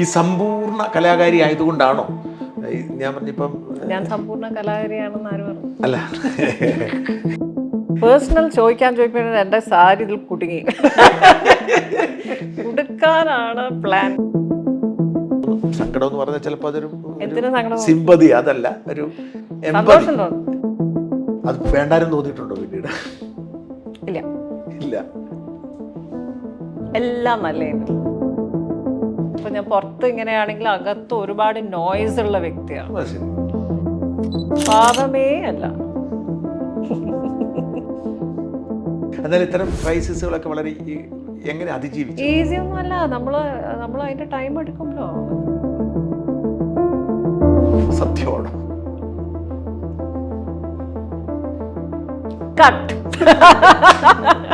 ഈ സമ്പൂർണ കലാകാരി ആയതുകൊണ്ടാണോ? ഞാൻ പറഞ്ഞിപ്പം ഞാൻ സമ്പൂർണ കലാകാരിയാണെന്ന് ആര് പറഞ്ഞു? അല്ല. പേഴ്സണൽ ചോദിക്കാൻ ചോദിക്കുമ്പോൾ എന്റെ സാരി ഇതിൽ കുടുങ്ങി. കുടുക്കാനാണ് പ്ലാൻ. സങ്കടം എന്ന് പറഞ്ഞാൽ ചിലപ്പോൾ അതൊരു സിമ്പതി അതല്ല ഒരു അത് വേണ്ടാരും തോന്നിയിട്ടുണ്ടോ പിന്നീട്? ഇല്ല. ഇല്ല. എല്ലാം നല്ലതാണ് ഇപ്പൊ ഞാൻ പുറത്ത് ഇങ്ങനെയാണെങ്കിൽ അകത്ത് ഒരുപാട് നോയ്സ് ഉള്ള വ്യക്തിയാണ്. പാവമേ പാപമേ അല്ല. എന്നാലും ഇത്തരം ക്രൈസിസുകളൊക്കെ വളരെ എങ്ങനെ അതിജീവിച്ചു? ഈസി ഒന്നും അല്ല. നമ്മൾ നമ്മൾ അതിന്റെ ടൈം എടുക്കുമല്ലോ സത്യമാണ്. കട്ട്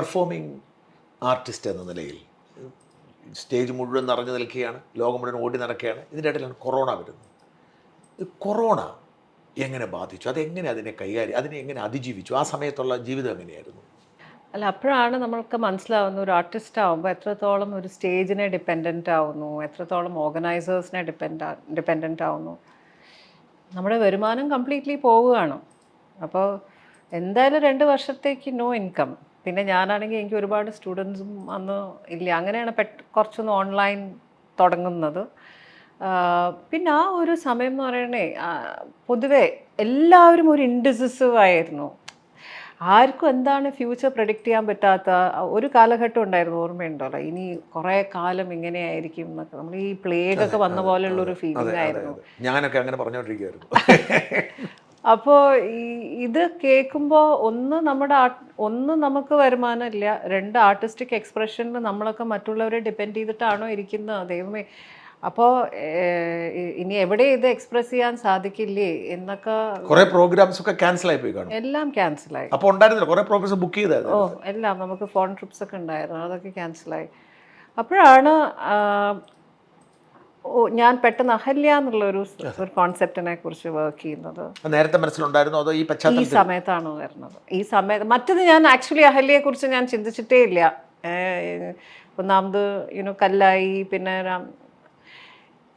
പെർഫോമിംഗ് ആർട്ടിസ്റ്റ് എന്ന നിലയിൽ സ്റ്റേജ് മുഴുവൻ നിറഞ്ഞു നിൽക്കുകയാണ് ലോകം മുഴുവൻ ഓടി നടക്കുകയാണ്. ഇതിന്റെ ഇടയിലാണ് കൊറോണ വരുന്നത്. കൊറോണ എങ്ങനെ ബാധിച്ചു? അതെങ്ങനെ അതിനെ കൈകാര്യം അതിനെ എങ്ങനെ അതിജീവിച്ചു? ആ സമയത്തുള്ള ജീവിതം എങ്ങനെയായിരുന്നു? അല്ല അപ്പോഴാണ് നമ്മൾക്ക് മനസ്സിലാവുന്ന ഒരു ആർട്ടിസ്റ്റ് ആവുമ്പോൾ എത്രത്തോളം ഒരു സ്റ്റേജിനെ ഡിപ്പെൻഡന്റ് ആവുന്നു എത്രത്തോളം ഓർഗനൈസേഴ്സിനെ ഡിപ്പെൻഡ് ഡിപ്പെൻഡന്റ് ആവുന്നു. നമ്മുടെ വരുമാനം കംപ്ലീറ്റ്ലി പോവുകയാണ്. അപ്പോൾ എന്തായാലും രണ്ട് വർഷത്തേക്ക് നോ ഇൻകം പിന്നെ ഞാനാണെങ്കിൽ എനിക്ക് ഒരുപാട് സ്റ്റുഡൻസും അന്ന് ഇല്ല. അങ്ങനെയാണ് പെട്ട് കുറച്ചൊന്ന് ഓൺലൈൻ തുടങ്ങുന്നത്. പിന്നെ ആ ഒരു സമയം എന്ന് പറയണേ പൊതുവേ എല്ലാവരും ഒരു ഇൻഡിസിസീവ് ആയിരുന്നു. ആർക്കും എന്താണ് ഫ്യൂച്ചർ പ്രഡിക്റ്റ് ചെയ്യാൻ പറ്റാത്ത ഒരു കാലഘട്ടം ഉണ്ടായിരുന്നു ഓർമ്മയുണ്ടല്ലോ ഇനി കുറേ കാലം ഇങ്ങനെയായിരിക്കും എന്നൊക്കെ. നമ്മൾ ഈ പ്ലേഗ് ഒക്കെ വന്ന പോലെയുള്ള ഒരു ഫീലിംഗ് ആയിരുന്നു. ഞാനൊക്കെ അങ്ങനെ പറഞ്ഞുകൊണ്ടിരിക്കുകയായിരുന്നു അപ്പോൾ ഈ ഇത് കേൾക്കുമ്പോൾ ഒന്ന് നമ്മുടെ ഒന്ന് നമുക്ക് വരുമാനമില്ല രണ്ട് ആർട്ടിസ്റ്റിക് എക്സ്പ്രഷനിൽ നമ്മളൊക്കെ മറ്റുള്ളവരെ ഡിപ്പെൻഡ് ചെയ്തിട്ടാണോ ഇരിക്കുന്നത് ദൈവമേ. അപ്പോ ഇനി എവിടെ ഇത് എക്സ്പ്രസ് ചെയ്യാൻ സാധിക്കില്ലേ എന്നൊക്കെ കുറെ പ്രോഗ്രാംസ് ഒക്കെ ക്യാൻസൽ ആയി പോയി കാണും. എല്ലാം ക്യാൻസലായി അപ്പോൾ ഉണ്ടായിരുന്നില്ല. കുറെ പ്രോഗ്രാംസ് ബുക്ക് ഓ എല്ലാം നമുക്ക് ഫോൺ ട്രിപ്സ് ഒക്കെ ഉണ്ടായിരുന്നു. അതൊക്കെ ക്യാൻസലായി അപ്പോഴാണ് ആ, ഓ ഞാൻ പെട്ടെന്ന് അഹല്യ എന്നുള്ള ഒരു കോൺസെപ്റ്റിനെ കുറിച്ച് വർക്ക് ചെയ്യുന്നത്. നേരത്തെ മനസ്സിലുണ്ടായിരുന്നു? അതോ ഈ ഈ സമയത്താണോ വരുന്നത്. ഈ സമയത്ത് മറ്റത് ഞാൻ ആക്ച്വലി അഹല്യയെ കുറിച്ച് ഞാൻ ചിന്തിച്ചിട്ടേ ഇല്ല. ഒന്നാമത് യുനോ കല്ലായി പിന്നെ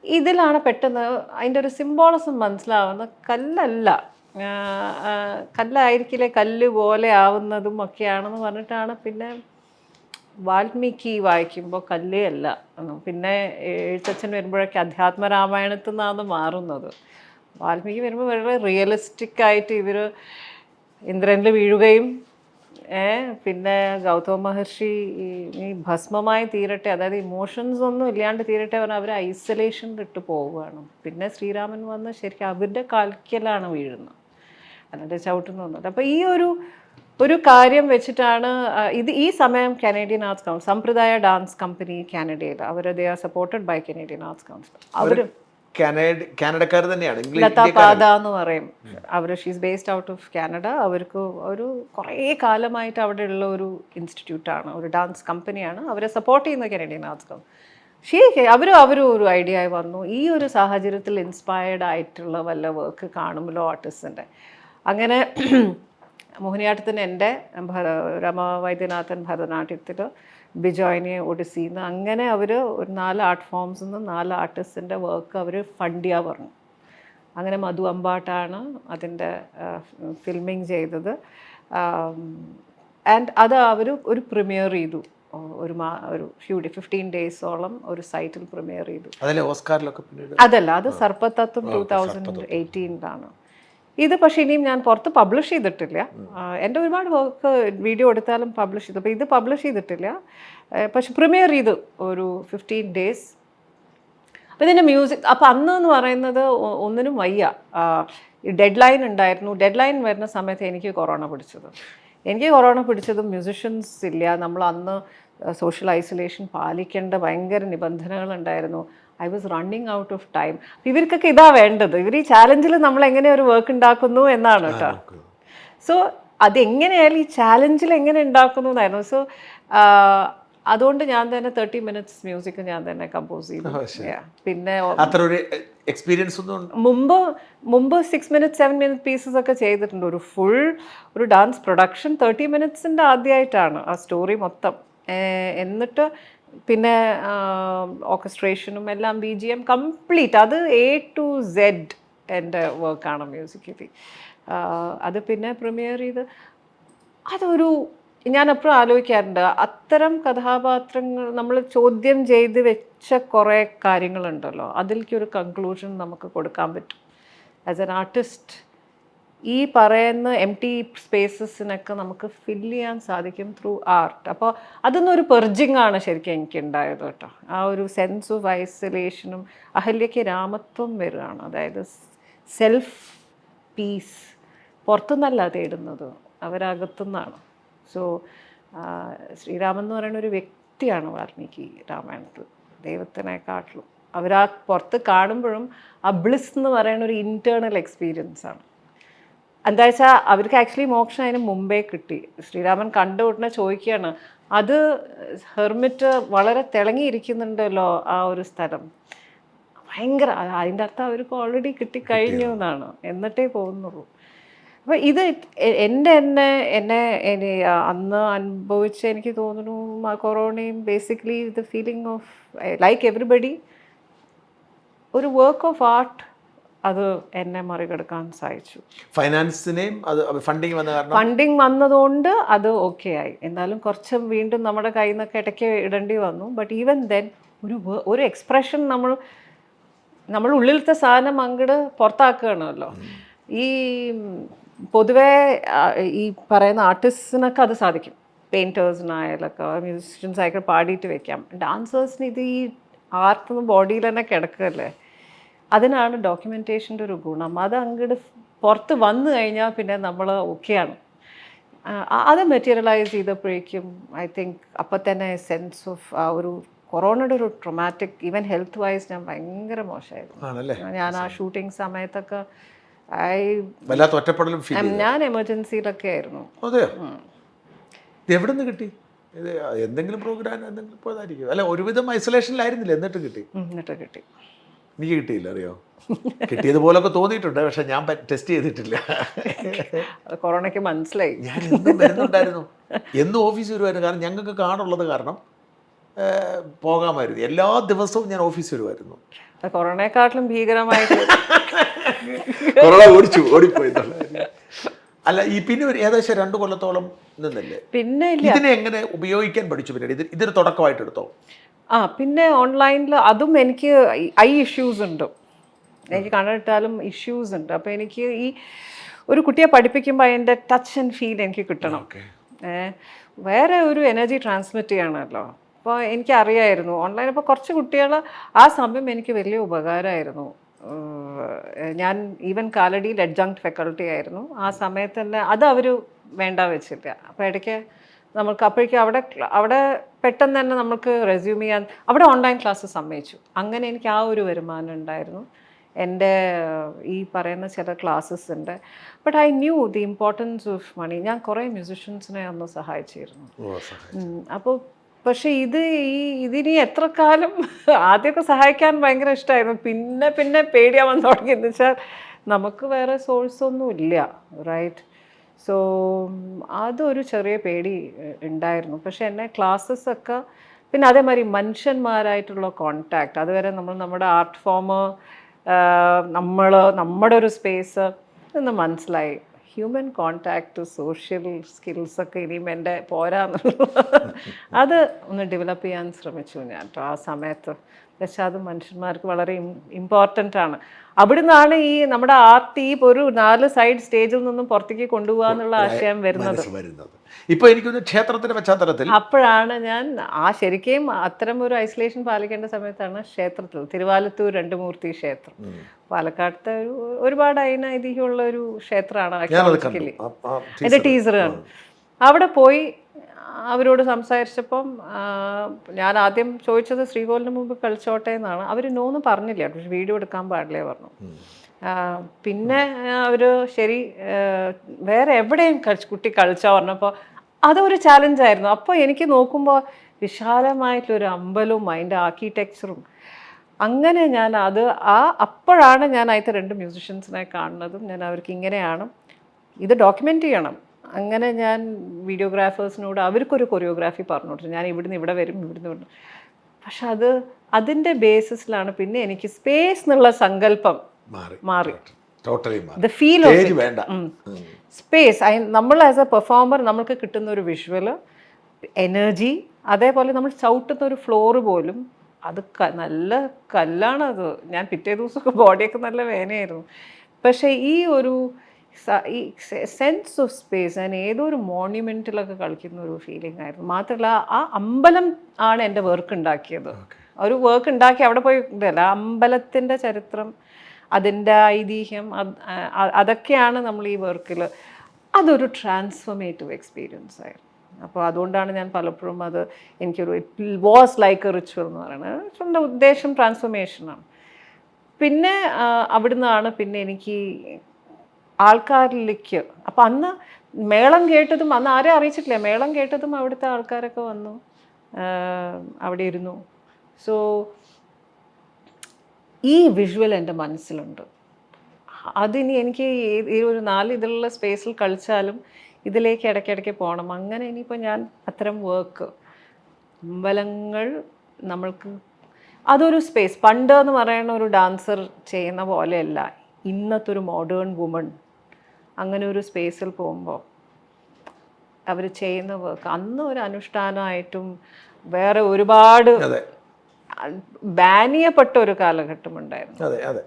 ഇതിലാണ് പെട്ടെന്ന് അതിന്റെ ഒരു സിംബോളിസം മനസ്സിലാവുന്നത്. കല്ലല്ല. കല്ലായിരിക്കില്ലേ കല്ല് പോലെ ആവുന്നതും ഒക്കെയാണെന്ന് പറഞ്ഞിട്ടാണ് പിന്നെ വാൽമീകി വായിക്കുമ്പോൾ കല്ലേ അല്ല പിന്നെ എഴുത്തച്ഛൻ വരുമ്പോഴൊക്കെ അധ്യാത്മ രാമായണത്തിൽ നിന്നാണ് മാറുന്നത്. വാൽമീകി വരുമ്പോൾ വളരെ റിയലിസ്റ്റിക് ആയിട്ട് ഇവർ ഇന്ദ്രനിൽ വീഴുകയും പിന്നെ ഗൗതമ മഹർഷി ഈ ഈ ഭസ്മമായി തീരട്ടെ അതായത് ഇമോഷൻസ് ഒന്നും ഇല്ലാണ്ട് തീരട്ടെ പറഞ്ഞാൽ അവർ ഐസൊലേഷൻ ഇട്ട് പോവുകയാണ്. പിന്നെ ശ്രീരാമൻ വന്ന് ശരിക്കും അവരുടെ കാൽക്കലാണ് വീഴുന്നത്. അല്ലാണ്ട് ചവിട്ടുന്നൊന്നുമില്ല അപ്പോൾ ഈ ഒരു ഒരു കാര്യം വെച്ചിട്ടാണ് ഇത് ഈ സമയം Canadian arts council Sampradaya dance company കാനഡയിൽ അവർ they are supported by Canadian arts council our Canada കാനഡക്കാർ തന്നെയാണ് ലതാ എന്ന് പറയും. അവർ she's based out of Canada അവർക്ക് ഒരു കുറേ കാലമായിട്ട് അവിടെ ഉള്ള ഒരു ഇൻസ്റ്റിറ്റ്യൂട്ടാണ് ഒരു ഡാൻസ് കമ്പനിയാണ് അവരെ സപ്പോർട്ട് ചെയ്യുന്ന കനേഡിയൻ ആർട്സ് കൗൺസിൽ ഷീ അവരും അവരും ഒരു ഐഡിയ ആയി വന്നു. ഈ ഒരു സാഹചര്യത്തിൽ ഇൻസ്പയർഡ് ആയിട്ടുള്ള വല്ല വർക്ക് കാണുമല്ലോ ആർട്ടിസ്റ്റിന്റെ അങ്ങനെ മോഹിനിയാട്ടത്തിന് എന്റെ ഭര- രമ വൈദ്യനാഥൻ ഭരതനാട്യത്തിൽ ബിജോയിനെ ഒഡിസിന്ന് അങ്ങനെ അവർ ഒരു നാല് ആർട്ട് ഫോംസിൽ നിന്ന് നാല് ആർട്ടിസ്റ്റിന്റെ വർക്ക് അവർ ഫണ്ട് ചെയ്യാൻ പറഞ്ഞു. അങ്ങനെ മധു അമ്പാട്ടാണ് അതിന്റെ ഫിൽമിങ് ചെയ്തത്. ആൻഡ് അത് അവർ ഒരു പ്രിമിയർ ചെയ്തു. ഒരു മാ ഒരു ഫ്യൂ ഡേ ഫിഫ്റ്റീൻ ഡേയ്സോളം ഒരു സൈറ്റിൽ പ്രിമിയർ ചെയ്തു. അതല്ല അത് സർപ്പത്തത്വം ടൂ തൗസൻഡ് എയ്റ്റീനിലാണ് ഇത് പക്ഷേ ഇനിയും ഞാൻ പുറത്ത് പബ്ലിഷ് ചെയ്തിട്ടില്ല. എന്റെ ഒരുപാട് വർക്ക് വീഡിയോ എടുത്താലും പബ്ലിഷ് ചെയ്തു. അപ്പോൾ ഇത് പബ്ലിഷ് ചെയ്തിട്ടില്ല. പക്ഷെ പ്രിമിയർ ചെയ്തു ഒരു ഫിഫ്റ്റീൻ ഡേയ്സ് അപ്പോൾ ഇതിന്റെ മ്യൂസിക് അപ്പോൾ അന്ന് എന്ന് പറയുന്നത് ഒന്നിനും വയ്യ. ഡെഡ് ലൈൻ ഉണ്ടായിരുന്നു. ഡെഡ് ലൈൻ വരുന്ന സമയത്ത് എനിക്ക് കൊറോണ പിടിച്ചത്. എനിക്ക് കൊറോണ പിടിച്ചത് മ്യൂസിഷ്യൻസ് ഇല്ല. നമ്മൾ അന്ന് സോഷ്യൽ ഐസൊലേഷൻ പാലിക്കേണ്ട ഭയങ്കര നിബന്ധനകൾ ഉണ്ടായിരുന്നു. I was running out of time ഇവർക്കൊക്കെ ഇതാ വേണ്ടത്. ഇവർ ഈ ചാലഞ്ചിൽ നമ്മൾ എങ്ങനെ ഒരു വർക്ക് ഉണ്ടാക്കുന്നു എന്നാണ് കേട്ടോ സോ അതെങ്ങനെയായാലും ഈ ചാലഞ്ചിൽ എങ്ങനെ ഉണ്ടാക്കുന്നു എന്നായിരുന്നു. സോ അതുകൊണ്ട് ഞാൻ തന്നെ തേർട്ടി മിനിറ്റ്സ് മ്യൂസിക് ഞാൻ തന്നെ കമ്പോസ് ചെയ്തു. പിന്നെ അത്ര ഒരു എക്സ്പീരിയൻസ് ഒന്നും മുമ്പ് മുമ്പ് six minute seven minute pieces ഒക്കെ ചെയ്തിട്ടുണ്ട്. ഒരു ഫുൾ ഒരു ഡാൻസ് പ്രൊഡക്ഷൻ തേർട്ടി മിനിറ്റ്സിന്റെ ആദ്യമായിട്ടാണ് ആ സ്റ്റോറി മൊത്തം. എന്നിട്ട് പിന്നെ ഓർക്കസ്ട്രേഷനും എല്ലാം ബി ജി എം കംപ്ലീറ്റ് അത് എ ടു സെഡ് എന്റെ വർക്കാണ് മ്യൂസിക് മ്യൂസിക്കലി അത് പിന്നെ പ്രിമിയർ ചെയ്ത് അതൊരു ഞാൻ എപ്പോഴും ആലോചിക്കാറുണ്ട് അത്തരം കഥാപാത്രങ്ങൾ നമ്മൾ ചോദ്യം ചെയ്ത് വെച്ച കുറേ കാര്യങ്ങളുണ്ടല്ലോ അതിലേക്ക് ഒരു കൺക്ലൂഷൻ നമുക്ക് കൊടുക്കാൻ പറ്റും. ആസ് എൻ ആർട്ടിസ്റ്റ് ഈ പറയുന്ന എം ടി സ്പേസസിനൊക്കെ നമുക്ക് ഫില്ല് ചെയ്യാൻ സാധിക്കും ത്രൂ ആർട്ട് അപ്പോൾ അതൊന്നൊരു പെർജിങ് ആണ് ശരിക്കും എനിക്ക് ഉണ്ടായത് കേട്ടോ. ആ ഒരു സെൻസ് ഓഫ് ഐസൊലേഷനും അഹല്യയ്ക്ക് രാമത്വം വരികയാണ്. അതായത് സെൽഫ് പീസ് പുറത്തുനിന്നല്ല തേടുന്നത്. അവരകത്തുനിന്നാണ്. സോ ശ്രീരാമൻ എന്ന് പറയുന്ന ഒരു വ്യക്തിയാണ് വാൽമീകി രാമായണത്തിൽ. ദൈവത്തിനെക്കാട്ടിലും. അവരാ പുറത്ത് കാണുമ്പോഴും ആ ബ്ലിസ് എന്ന് പറയുന്ന ഒരു ഇന്റേർണൽ എക്സ്പീരിയൻസ് ആണ്. എന്താ വെച്ചാൽ അവർക്ക് ആക്ച്വലി മോക്ഷം അതിന് മുമ്പേ കിട്ടി. ശ്രീരാമൻ കണ്ട ഉടനെ ചോദിക്കുകയാണ് അത് ഹെർമിറ്റ് വളരെ തിളങ്ങിയിരിക്കുന്നുണ്ടല്ലോ ആ ഒരു സ്ഥലം. ഭയങ്കര അതിന്റെ അർത്ഥം അവർക്ക് ഓൾറെഡി കിട്ടിക്കഴിഞ്ഞു എന്നാണ്. എന്നിട്ടേ പോകുന്നുള്ളൂ. അപ്പോൾ ഇത് എന്റെ എന്നെ എന്നെ അന്ന് അനുഭവിച്ച എനിക്ക് തോന്നുന്നു ആ കൊറോണയും basically the feeling of like everybody ഒരു വർക്ക് ഓഫ് ആർട്ട് അത് എന്നെ മറികടക്കാൻ സഹായിച്ചു. ഫൈനാൻസിനെയും അത് ഫണ്ടിങ് വന്ന കാരണം? ഫണ്ടിങ് വന്നതുകൊണ്ട് അത് ഓക്കെ ആയി. എന്നാലും കുറച്ച് വീണ്ടും നമ്മുടെ കയ്യിൽ നിന്നൊക്കെ ഇടയ്ക്ക് ഇടേണ്ടി വന്നു. ബട്ട് ഈവൻ ദെൻ ഒരു ഒരു എക്സ്പ്രഷൻ നമ്മൾ നമ്മൾ ഉള്ളിലത്തെ സാധനം അങ്ങട് പുറത്താക്കുകയാണല്ലോ. ഈ പൊതുവേ ഈ പറയുന്ന ആർട്ടിസ്റ്റിനൊക്കെ അത് സാധിക്കും. പെയിന്റേഴ്സിനായാലൊക്കെ മ്യൂസിഷ്യൻസ് ആയിക്കോട്ടെ പാടിയിട്ട് വെക്കാം. ഡാൻസേഴ്സിന് ഇത് ഈ ആർട്ടൊന്നും ബോഡിയിൽ തന്നെ കിടക്കുകയല്ലേ? അതിനാണ് ഡോക്യുമെന്റേഷന്റെ ഒരു ഗുണം. അത് അങ്ങോട്ട് പുറത്ത് വന്നു കഴിഞ്ഞാൽ പിന്നെ നമ്മൾ ഓക്കെയാണ് അത് മെറ്റീരിയലൈസ് ചെയ്തപ്പോഴേക്കും ഐ തിങ്ക് അപ്പം തന്നെ സെൻസ് ഓഫ് ആ ഒരു കൊറോണയുടെ ഒരു ട്രൊമാറ്റിക് ഈവൻ ഹെൽത്ത് വൈസ് ഞാൻ ഭയങ്കര മോശമായിരുന്നു. ഞാൻ ആ ഷൂട്ടിംഗ് സമയത്തൊക്കെ ഐ വല്ലാത്ത ഒറ്റപ്പെടലും ഫീൽ ഞാൻ എമർജൻസിയിലൊക്കെ ആയിരുന്നു. എവിടെ നിന്ന് കിട്ടി? എന്തെങ്കിലും പ്രോഗ്രാം എന്തെങ്കിലും പോയതായിരിക്കും. അല്ല ഒരുവിധം ഐസൊലേഷനിലായിരുന്നില്ല എന്നിട്ട് കിട്ടി. എന്നിട്ട് കിട്ടി. എനിക്ക് കിട്ടിയില്ല അറിയോ? കിട്ടിയതുപോലൊക്കെ തോന്നിയിട്ടുണ്ട് പക്ഷെ ഞാൻ ടെസ്റ്റ് ചെയ്തിട്ടില്ല. കൊറോണയ്ക്ക് മനസ്സിലായി. ഞാൻ എന്നും വരുന്നുണ്ടായിരുന്നു. എന്നും ഓഫീസ് വരുമായിരുന്നു. കാരണം ഞങ്ങൾക്ക് കാർഡുള്ളത് കാരണം പോകാമായിരുന്നു. എല്ലാ ദിവസവും ഞാൻ ഓഫീസിൽ വരുമായിരുന്നു. കൊറോണയെക്കാട്ടിലും ഭീകരമായിട്ട് കൊറോണ ഓടിച്ചു ഓടിപ്പോയി അല്ല ഈ പിന്നെ ഒരു ഏകദേശം രണ്ട് കൊല്ലത്തോളം നിന്നല്ലേ? പിന്നെ ഇതിനെ എങ്ങനെ ഉപയോഗിക്കാൻ പഠിച്ചു? പിന്നീട് ഇത് ഇതൊരു തുടക്കമായിട്ട് എടുത്തോ? ആ പിന്നെ ഓൺലൈനിൽ അതും എനിക്ക് ഐ ഇഷ്യൂസ് ഉണ്ട്. എനിക്ക് കണ്ടിട്ടാലും ഇഷ്യൂസ് ഉണ്ട്. അപ്പോൾ എനിക്ക് ഈ ഒരു കുട്ടിയെ പഠിപ്പിക്കുമ്പോൾ അതിന്റെ ടച്ച് ആൻഡ് ഫീൽ എനിക്ക് കിട്ടണം. വേറെ ഒരു എനർജി ട്രാൻസ്മിറ്റ് ചെയ്യണമല്ലോ. അപ്പോൾ എനിക്ക് അറിയായിരുന്നു ഓൺലൈൻ അപ്പോൾ കുറച്ച് കുട്ടികൾ ആ സമയം എനിക്ക് വലിയ ഉപകാരമായിരുന്നു. ഞാൻ ഈവൻ കാലടിയിൽ അഡ്ജങ്ക്ട് ഫാക്കൾട്ടി ആയിരുന്നു. ആ സമയത്ത് തന്നെ അത് അവർ വേണ്ട വെച്ചില്ല. അപ്പോൾ ഇടയ്ക്ക് നമുക്ക് അപ്പോഴേക്കും അവിടെ അവിടെ പെട്ടെന്ന് തന്നെ നമുക്ക് റെസ്യൂം ചെയ്യാൻ അവിടെ ഓൺലൈൻ ക്ലാസ് സമ്മതിച്ചു. അങ്ങനെ എനിക്ക് ആ ഒരു വരുമാനം ഉണ്ടായിരുന്നു. എന്റെ ഈ പറയുന്ന ചില ക്ലാസ്സസ് ഉണ്ട്. But I knew the importance of money ഞാൻ കുറേ മ്യൂസിഷ്യൻസിനെ അന്ന് സഹായിച്ചിരുന്നു. അപ്പോൾ പക്ഷെ ഇത് ഈ ഇതിനി എത്ര കാലം ആദ്യമൊക്കെ സഹായിക്കാൻ ഭയങ്കര ഇഷ്ടമായിരുന്നു പിന്നെ പിന്നെ പേടിയാവാൻ തുടങ്ങി. എന്ന് വെച്ചാൽ നമുക്ക് വേറെ സോഴ്സ് ഒന്നും ഇല്ല റൈറ്റ് സോ അതൊരു ചെറിയ പേടി ഉണ്ടായിരുന്നു. പക്ഷെ എന്നെ ക്ലാസ്സസ് ഒക്കെ പിന്നെ അതേമാതിരി മനുഷ്യന്മാരായിട്ടുള്ള കോണ്ടാക്ട് അതുവരെ നമ്മൾ നമ്മുടെ ആർട്ട് ഫോം നമ്മൾ നമ്മുടെ ഒരു സ്പേസ് എന്ന് മനസ്സിലായി. ഹ്യൂമൻ കോണ്ടാക്ട് സോഷ്യൽ സ്കിൽസ് ഒക്കെ ഇനിയും എന്റെ പോരാന്നുള്ളത് അത് ഒന്ന് ഡെവലപ്പ് ചെയ്യാൻ ശ്രമിച്ചു ഞാൻ കേട്ടോ ആ സമയത്ത്. പക്ഷെ അത് മനുഷ്യന്മാർക്ക് വളരെ ഇമ്പോർട്ടന്റ് ആണ്. അവിടുന്നാണ് ഈ നമ്മുടെ ആർട്ട് ഈ ഒരു നാല് സൈഡ് സ്റ്റേജിൽ നിന്നും പുറത്തേക്ക് കൊണ്ടുപോകുക എന്നുള്ള ആശയം വരുന്നത്. ഇപ്പൊ എനിക്കൊന്ന് ക്ഷേത്രത്തിന്റെ പശ്ചാത്തലത്തിൽ അപ്പോഴാണ് ഞാൻ ആ ശരിക്കും അത്തരം ഒരു ഐസൊലേഷൻ പാലിക്കേണ്ട സമയത്താണ് ക്ഷേത്രത്തിൽ. തിരുവാലത്തൂർ രണ്ടുമൂർത്തി ക്ഷേത്രം. പാലക്കാടത്തെ ഒരു ഒരുപാട് അതിന് ഐതിഹ്യമുള്ള ഒരു ക്ഷേത്രമാണ്. ആ- ആ teaser. ടീച്ചർ കാണും അവിടെ പോയി അവരോട് സംസാരിച്ചപ്പം ഞാൻ ആദ്യം ചോദിച്ചത് ശ്രീകോലിന് മുമ്പ് കളിച്ചോട്ടെ എന്നാണ്. അവർ നോന്ന് പറഞ്ഞില്ല പക്ഷെ വീഡിയോ എടുക്കാൻ പാടില്ലേ പറഞ്ഞു. പിന്നെ അവർ ശരി വേറെ എവിടെയും കളിച്ച് കുട്ടി കളിച്ചാ പറഞ്ഞപ്പോൾ അതൊരു ചാലഞ്ചായിരുന്നു. അപ്പോൾ എനിക്ക് നോക്കുമ്പോൾ വിശാലമായിട്ടുള്ളൊരു അമ്പലവും അതിന്റെ ആർക്കിടെക്ചറും. അങ്ങനെ ഞാൻ അത് ആ അപ്പോഴാണ് ഞാൻ അതിലത്തെ രണ്ട് മ്യൂസിഷ്യൻസിനെ കാണുന്നതും ഞാൻ അവർക്ക് ഇങ്ങനെയാണ് ഇത് ഡോക്യുമെന്റ് ചെയ്യണം. അങ്ങനെ ഞാൻ വീഡിയോഗ്രാഫേഴ്സിനോട് അവർക്കൊരു കൊറിയോഗ്രാഫി പറഞ്ഞു കൊടുത്തു ഞാൻ ഇവിടുന്ന് ഇവിടെ വരും ഇവിടുന്ന് ഇവിടെ പക്ഷെ അത് അതിന്റെ ബേസിസിലാണ് പിന്നെ എനിക്ക് സ്പേസ് എന്നുള്ള സങ്കല്പം മാറി. ടോട്ടലി ദ ഫീൽ വേണ്ട. സ്പേസ് നമ്മൾ ആസ് എ പെർഫോമർ നമ്മൾക്ക് കിട്ടുന്ന ഒരു വിഷ്വൽ എനർജി അതേപോലെ നമ്മൾ ചവിട്ടുന്ന ഒരു ഫ്ലോർ പോലും അത് നല്ല കല്ലാണ് അത് ഞാൻ പിറ്റേ ദിവസമൊക്കെ ബോഡിയൊക്കെ നല്ല വേനയായിരുന്നു. പക്ഷേ ഈ ഒരു ഈ സെൻസ് ഓഫ് സ്പേസ് ഞാൻ ഏതോ ഒരു മോണ്യുമെന്റിലൊക്കെ കളിക്കുന്ന ഒരു ഫീലിംഗ് ആയിരുന്നു. മാത്രമല്ല ആ അമ്പലം ആണ് എന്റെ വർക്ക് ഉണ്ടാക്കിയത്. ഒരു വർക്ക് ഉണ്ടാക്കി അവിടെ പോയി ഇതല്ല അമ്പലത്തിന്റെ ചരിത്രം അതിന്റെ ഐതിഹ്യം അതൊക്കെയാണ് നമ്മൾ ഈ വർക്കിൽ അതൊരു ട്രാൻസ്ഫോമേറ്റീവ് എക്സ്പീരിയൻസ് ആയിരുന്നു. അപ്പോൾ അതുകൊണ്ടാണ് ഞാൻ പലപ്പോഴും അത് എനിക്കൊരു it was like a ritual എന്ന് പറയുന്നത് എന്റെ ഉദ്ദേശം ട്രാൻസ്ഫോർമേഷനാണ് പിന്നെ അവിടുന്നാണ് പിന്നെ എനിക്ക് ആൾക്കാരിലേക്ക്. അപ്പം അന്ന് മേളം കേട്ടതും അന്ന് ആരെ അറിയിച്ചിട്ടില്ല. മേളം കേട്ടതും അവിടുത്തെ ആൾക്കാരൊക്കെ വന്നു. അവിടെ ഇരുന്നു. സോ ഈ വിഷ്വൽ എന്റെ മനസ്സിലുണ്ട്. അതിനി എനിക്ക് ഈ- ഒരു നാല് ഇതിലുള്ള സ്പേസിൽ കളിച്ചാലും ഇതിലേക്ക് ഇടയ്ക്കിടയ്ക്ക് പോകണം. അങ്ങനെ ഇനിയിപ്പോൾ ഞാൻ അത്തരം വർക്ക് അമ്പലങ്ങൾ നമ്മൾക്ക് അതൊരു സ്പേസ് പണ്ട് എന്ന് പറയുന്ന ഒരു ഡാൻസർ ചെയ്യുന്ന പോലെയല്ല. ഇന്നത്തെ ഒരു മോഡേൺ വുമൺ അങ്ങനെ ഒരു സ്പേസിൽ പോകുമ്പോൾ അവർ ചെയ്യുന്ന വർക്ക് അന്ന് ഒരു അനുഷ്ഠാനമായിട്ടും വേറെ ഒരുപാട് ബാൻ ചെയ്യപ്പെട്ട ഒരു കാലഘട്ടം ഉണ്ടായിരുന്നു.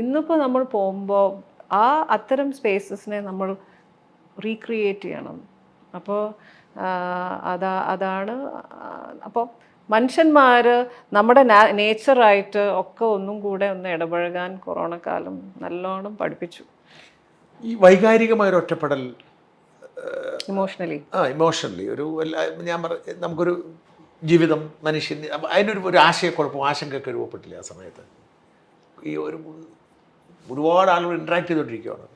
ഇന്നിപ്പോൾ നമ്മൾ പോകുമ്പോൾ ആ അത്തരം സ്പേസസിനെ നമ്മൾ റീക്രിയേറ്റ് ചെയ്യണം. അപ്പോൾ അതാ അതാണ് അപ്പോൾ മനുഷ്യന്മാർ നമ്മുടെ നേച്ചറായിട്ട് ഒക്കെ ഒന്നും കൂടെ ഒന്ന് ഇടപഴകാൻ കൊറോണ കാലം നല്ലോണം പഠിപ്പിച്ചു. ഈ വൈകാരികമായ ഒരു ഒറ്റപ്പെടൽ ഇമോഷണലി ആ ഇമോഷണലി ഒരു ഞാൻ പറ നമുക്കൊരു ജീവിതം മനുഷ്യൻ അതിനൊരു ഒരു ആശയക്കുഴപ്പം ആശങ്കയൊക്കെ രൂപപ്പെട്ടില്ല ആ സമയത്ത്? ഈ ഒരു ഒരുപാട് ആളുകൾ ഇൻട്രാക്ട് ചെയ്തുകൊണ്ടിരിക്കുകയാണ്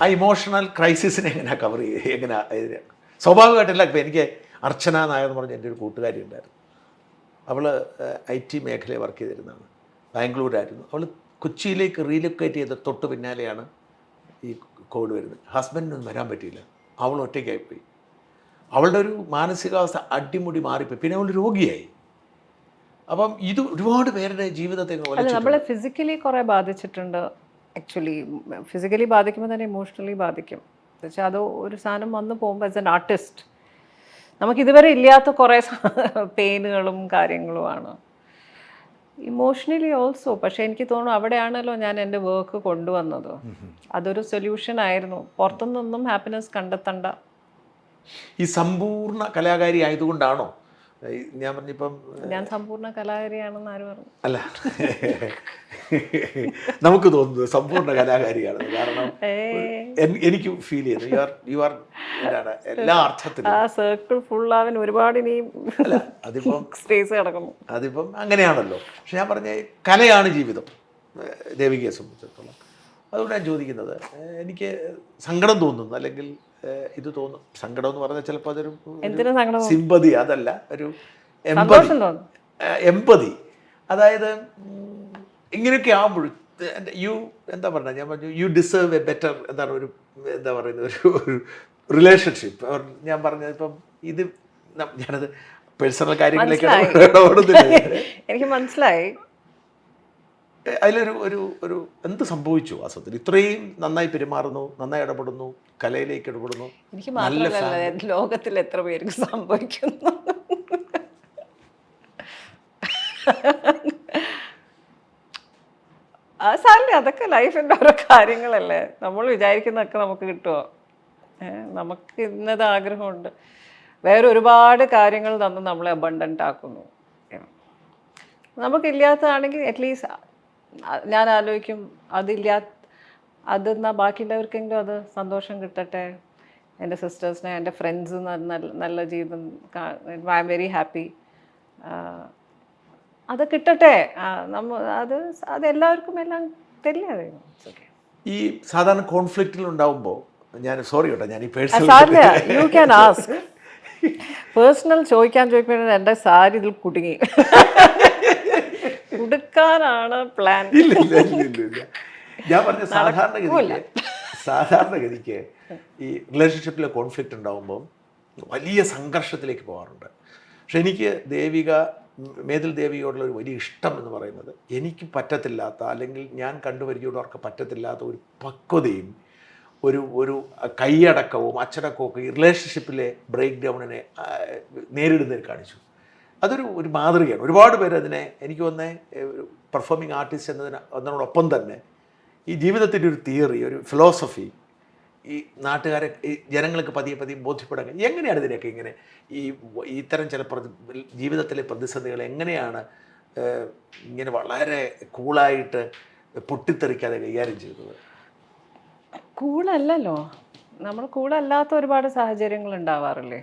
ആ ഇമോഷണൽ ക്രൈസിസിനെ എങ്ങനെ കവർ ചെയ്യുക എങ്ങനെ സ്വാഭാവികമായിട്ടല്ല ഇപ്പം എനിക്ക് അർച്ചന നായർ എന്ന് പറഞ്ഞ എന്റെ ഒരു കൂട്ടുകാരി ഉണ്ടായിരുന്നു. അവൾ ഐ ടി മേഖലയിൽ വർക്ക് ചെയ്തിരുന്നതാണ്. ബാംഗ്ലൂരായിരുന്നു. അവൾ കൊച്ചിയിലേക്ക് റീലൊക്കേറ്റ് ചെയ്ത തൊട്ട് പിന്നാലെയാണ് ഈ കോവിഡ് വരുന്നത്. ഹസ്ബൻഡിനൊന്നും വരാൻ പറ്റിയില്ല. അവൾ ഒറ്റയ്ക്കായിപ്പോയി. അവളുടെ ഒരു മാനസികാവസ്ഥ അടിമുടി മാറിപ്പോയി. പിന്നെ അവൾ രോഗിയായി. അപ്പം ഇത് ഒരുപാട് പേരുടെ ജീവിതത്തെ നമ്മളെ ഫിസിക്കലി കുറേ ബാധിച്ചിട്ടുണ്ട്. ആക്ച്വലി ഫിസിക്കലി ബാധിക്കുമ്പോൾ തന്നെ ഇമോഷണലി ബാധിക്കും. എന്നുവെച്ചാൽ അത് ഒരു സാധനം വന്നു പോകുമ്പോൾ ആസ് എൻ ആർട്ടിസ്റ്റ് നമുക്ക് ഇതുവരെ ഇല്ലാത്ത കുറേ പെയിനുകളും കാര്യങ്ങളുമാണ്. ഇമോഷണലി ഓൾസോ പക്ഷേ എനിക്ക് തോന്നുന്നു അവിടെയാണല്ലോ ഞാൻ എന്റെ വർക്ക് കൊണ്ടുവന്നത്. അതൊരു സൊല്യൂഷൻ ആയിരുന്നു. പുറത്തുനിന്നൊന്നും ഹാപ്പിനെസ് കണ്ടെത്തണ്ട. ഈ സമ്പൂർണ കലാകാരി ആയതുകൊണ്ടാണോ ഞാൻ പറഞ്ഞിപ്പം ഞാൻ സമ്പൂർണ കലാകാരിയാണെന്ന് ആര് പറഞ്ഞു? അല്ല. നമുക്ക് തോന്നുന്നു സമ്പൂർണ കലാകാരിയാണ്. കാരണം എനിക്ക് ഫീൽ ചെയ്യുന്നു. യു ആർ യു ആർ എന്താണ് എല്ലാ അർത്ഥത്തിലും. ആ സർക്കിൾ ഫുൾ അവൻ ഒരുപാട് ഇനിയും അല്ല അതിപ്പം സ്പേസ് കിടക്കുന്നു. അതിപ്പം അങ്ങനെയാണല്ലോ. പക്ഷെ ഞാൻ പറഞ്ഞ കലയാണ് ജീവിതം. ദേവികയെ സംബന്ധിച്ചിടത്തോളം. അതുകൊണ്ട് ഞാൻ ചോദിക്കുന്നത് എനിക്ക് സങ്കടം തോന്നുന്നു. അല്ലെങ്കിൽ ഇത് തോന്നും. സങ്കടം എന്ന് പറഞ്ഞാൽ ചിലപ്പോൾ അതൊരു സിമ്പതി അതല്ല ഒരു എമ്പതി. അതായത് ഇങ്ങനെയൊക്കെ ആകുമ്പോഴും യു എന്താ പറഞ്ഞ ഞാൻ പറഞ്ഞു യു ഡിസേർവ് എ ബെറ്റർ എന്താണ് ഒരു എന്താ പറയുന്നത് ഒരു ഒരു റിലേഷൻഷിപ്പ് ഞാൻ പറഞ്ഞത് ഇപ്പം ഇത് ഞാനത് പേഴ്സണൽ കാര്യങ്ങളിലേക്ക് എനിക്ക് മനസ്സിലായി. അതിലൊരു ഒരു ഒരു എന്ത് സംഭവിച്ചു വാസ്തവത്തിൽ ഇത്രയും നന്നായി പെരുമാറുന്നു നന്നായി ഇടപെടുന്നു കലയിലേക്ക് ഇടപെടുന്നു. എനിക്ക് മാത്രമല്ല ലോകത്തിൽ എത്ര പേർക്ക് സംഭവിക്കുന്നു? ആ സാറിന് അതൊക്കെ ലൈഫിന്റെ ഓരോ കാര്യങ്ങളല്ലേ? നമ്മൾ വിചാരിക്കുന്നതൊക്കെ നമുക്ക് കിട്ടുമോ നമുക്ക് ഇന്നത് ആഗ്രഹമുണ്ട്. വേറെ ഒരുപാട് കാര്യങ്ങൾ തന്ന് നമ്മളെ അബണ്ടന്റ് ആക്കുന്നു. നമുക്കില്ലാത്തതാണെങ്കിൽ അറ്റ്ലീസ്റ്റ് ഞാൻ ആലോചിക്കും അതില്ലാ അതെന്നാ ബാക്കിയുള്ളവർക്കെങ്കിലും അത് സന്തോഷം കിട്ടട്ടെ. എന്റെ സിസ്റ്റേഴ്സിനെ എന്റെ ഫ്രണ്ട്സ് നല്ല ജീവിതം ഐ എം വെരി ഹാപ്പി. അത് കിട്ടട്ടെ. നമ്മ അത് അത് എല്ലാവർക്കും എല്ലാം തരില്ല ഈ സാധാരണ കോൺഫ്ലിക്റ്റിൽ ഉണ്ടാവുമ്പോൾ ഞാൻ സോറി കേട്ടോ ഞാൻ ഈ personal you can ask personal ചോദിക്കാൻ ചോദിക്കുമ്പോൾ എന്റെ സാരി ഇതിൽ കുടുങ്ങി. കുടുക്കാനാണ് പ്ലാൻ ഇല്ല ഇല്ല ഇല്ല ഇല്ല ഇല്ല. ഞാൻ പറഞ്ഞ സാധാരണഗതിക്ക് സാധാരണഗതിക്ക് ഈ റിലേഷൻഷിപ്പിലെ കോൺഫ്ലിക്റ്റ് ഉണ്ടാകുമ്പം വലിയ സംഘർഷത്തിലേക്ക് പോകാറുണ്ട്. പക്ഷെ എനിക്ക് ദേവിക മേതിൽ ദേവിയോടുള്ള ഒരു വലിയ ഇഷ്ടം എന്ന് പറയുന്നത് എനിക്ക് പറ്റത്തില്ലാത്ത അല്ലെങ്കിൽ ഞാൻ കണ്ടുപരിചയോടവർക്ക് പറ്റത്തില്ലാത്ത ഒരു പക്വതയും ഒരു ഒരു കൈയടക്കവും അച്ചടക്കവും ഒക്കെ ഈ റിലേഷൻഷിപ്പിലെ ബ്രേക്ക് ഡൗണിനെ നേരിടുന്നതിൽ കാണിച്ചു. അതൊരു ഒരു മാതൃകയാണ്. ഒരുപാട് പേര് അതിനെ എനിക്ക് വന്നേ പെർഫോമിങ് ആർട്ടിസ്റ്റ് എന്നതിന് എന്നതിനോടൊപ്പം തന്നെ ഈ ജീവിതത്തിന്റെ ഒരു തിയറി ഒരു ഫിലോസഫി ഈ നാട്ടുകാരെ ഈ ജനങ്ങൾക്ക് പതിയെ പതിയെ ബോധ്യപ്പെടാൻ. എങ്ങനെയാണ് ഇതിനൊക്കെ ഇങ്ങനെ ഈ ഇത്തരം ചില പ്രതി ജീവിതത്തിലെ പ്രതിസന്ധികൾ എങ്ങനെയാണ് ഇങ്ങനെ വളരെ കൂളായിട്ട് പൊട്ടിത്തെറിക്കാതെ കൈകാര്യം ചെയ്തത്? കൂളല്ലല്ലോ. നമ്മൾ കൂളല്ലാത്ത ഒരുപാട് സാഹചര്യങ്ങൾ ഉണ്ടാവാറില്ലേ?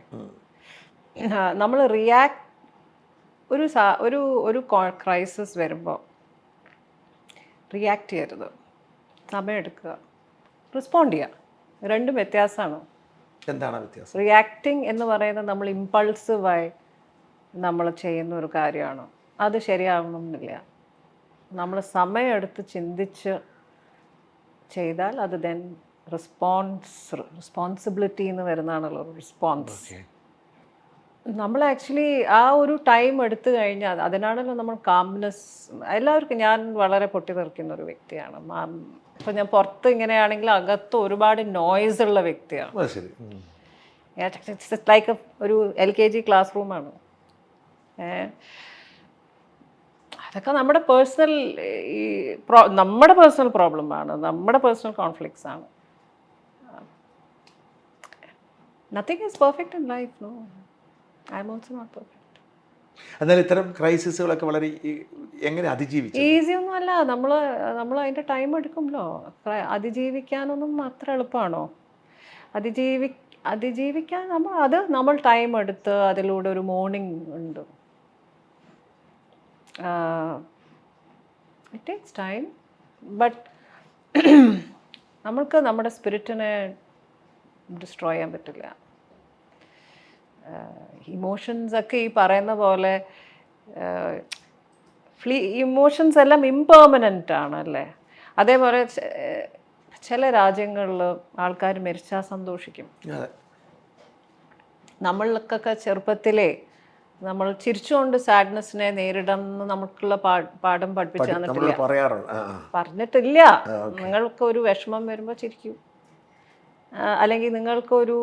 നമ്മൾ റിയാക്ട് ഒരു സാ ഒരു ഒരു ക്രൈസിസ് വരുമ്പോൾ റിയാക്ട് ചെയ്യരുത്. സമയമെടുക്കുക റെസ്പോണ്ട് ചെയ്യുക. രണ്ടും വ്യത്യാസമാണ്? എന്താണ് വ്യത്യാസം? റിയാക്ടിങ് എന്ന് പറയുന്നത് നമ്മൾ ഇമ്പൾസീവായി നമ്മൾ ചെയ്യുന്ന ഒരു കാര്യമാണ്? അത് ശരിയാവണമെന്നില്ല. നമ്മൾ സമയമെടുത്ത് ചിന്തിച്ച് ചെയ്താൽ അത് ദെൻ റെസ്പോൺസ് റെസ്പോൺസിബിലിറ്റി എന്ന് വരുന്നതാണല്ലോ റെസ്പോൺസ് നമ്മൾ ആക്ച്വലി ആ ഒരു ടൈം എടുത്തു കഴിഞ്ഞാൽ അതിനാണല്ലോ നമ്മൾ കാംനെസ് എല്ലാവർക്കും ഞാൻ വളരെ പൊട്ടി പൊട്ടിത്തെറിക്കുന്ന ഒരു വ്യക്തിയാണ്. ഇപ്പം ഞാൻ പുറത്ത് ഇങ്ങനെയാണെങ്കിൽ അകത്ത് ഒരുപാട് നോയ്സ് ഉള്ള വ്യക്തിയാണ്. ലൈക്ക് ഒരു എൽ കെ ജി ക്ലാസ് റൂമാണ് അതൊക്കെ നമ്മുടെ പേഴ്സണൽ ഈ പ്രോ നമ്മുടെ പേഴ്സണൽ പ്രോബ്ലം ആണ്. നമ്മുടെ പേഴ്സണൽ കോൺഫ്ലിക്ട്സ് ആണ്. Nothing is perfect in life no I'm also not perfect. എന്നാൽ ഇത്തരം ക്രൈസിസുകളൊക്കെ വളരെ എങ്ങനെ അതിജീവിച്ചു? ഈസി ഒന്നും അല്ല. നമ്മൾ നമ്മൾ അതിന്റെ ടൈം എടുക്കുമല്ലോ അതിജീവിക്കാനൊന്നും അത്ര എളുപ്പമാണോ അതിജീവി അതിജീവിക്കാൻ നമ്മൾ അത് നമ്മൾ ടൈം എടുത്ത് അതിലൂടെ ഒരു മോർണിംഗ് ഉണ്ട്. ഇറ്റ് ടേക്സ് ടൈം ബട്ട് നമ്മൾക്ക് നമ്മുടെ സ്പിരിറ്റിനെ ഡിസ്ട്രോയ് ചെയ്യാൻ പറ്റില്ല. ഇമോഷൻസ് ഒക്കെ ഈ പറയുന്ന പോലെ ഫ്ലീ ഇമോഷൻസ് എല്ലാം ഇമ്പേർമനന്റ് ആണ് അല്ലേ? അതേപോലെ ചില രാജ്യങ്ങളിൽ ആൾക്കാർ മരിച്ചാൽ സന്തോഷിക്കും. നമ്മൾക്കൊക്കെ ചെറുപ്പത്തിലേ നമ്മൾ ചിരിച്ചുകൊണ്ട് സാഡ്നെസ്സിനെ നേരിടണം എന്ന് നമുക്കുള്ള പാഠം പഠിപ്പിച്ചു തന്നിട്ടില്ല. പറഞ്ഞിട്ടില്ല. നിങ്ങൾക്ക് ഒരു വിഷമം വരുമ്പോൾ ചിരിക്കും. അല്ലെങ്കിൽ നിങ്ങൾക്കൊരു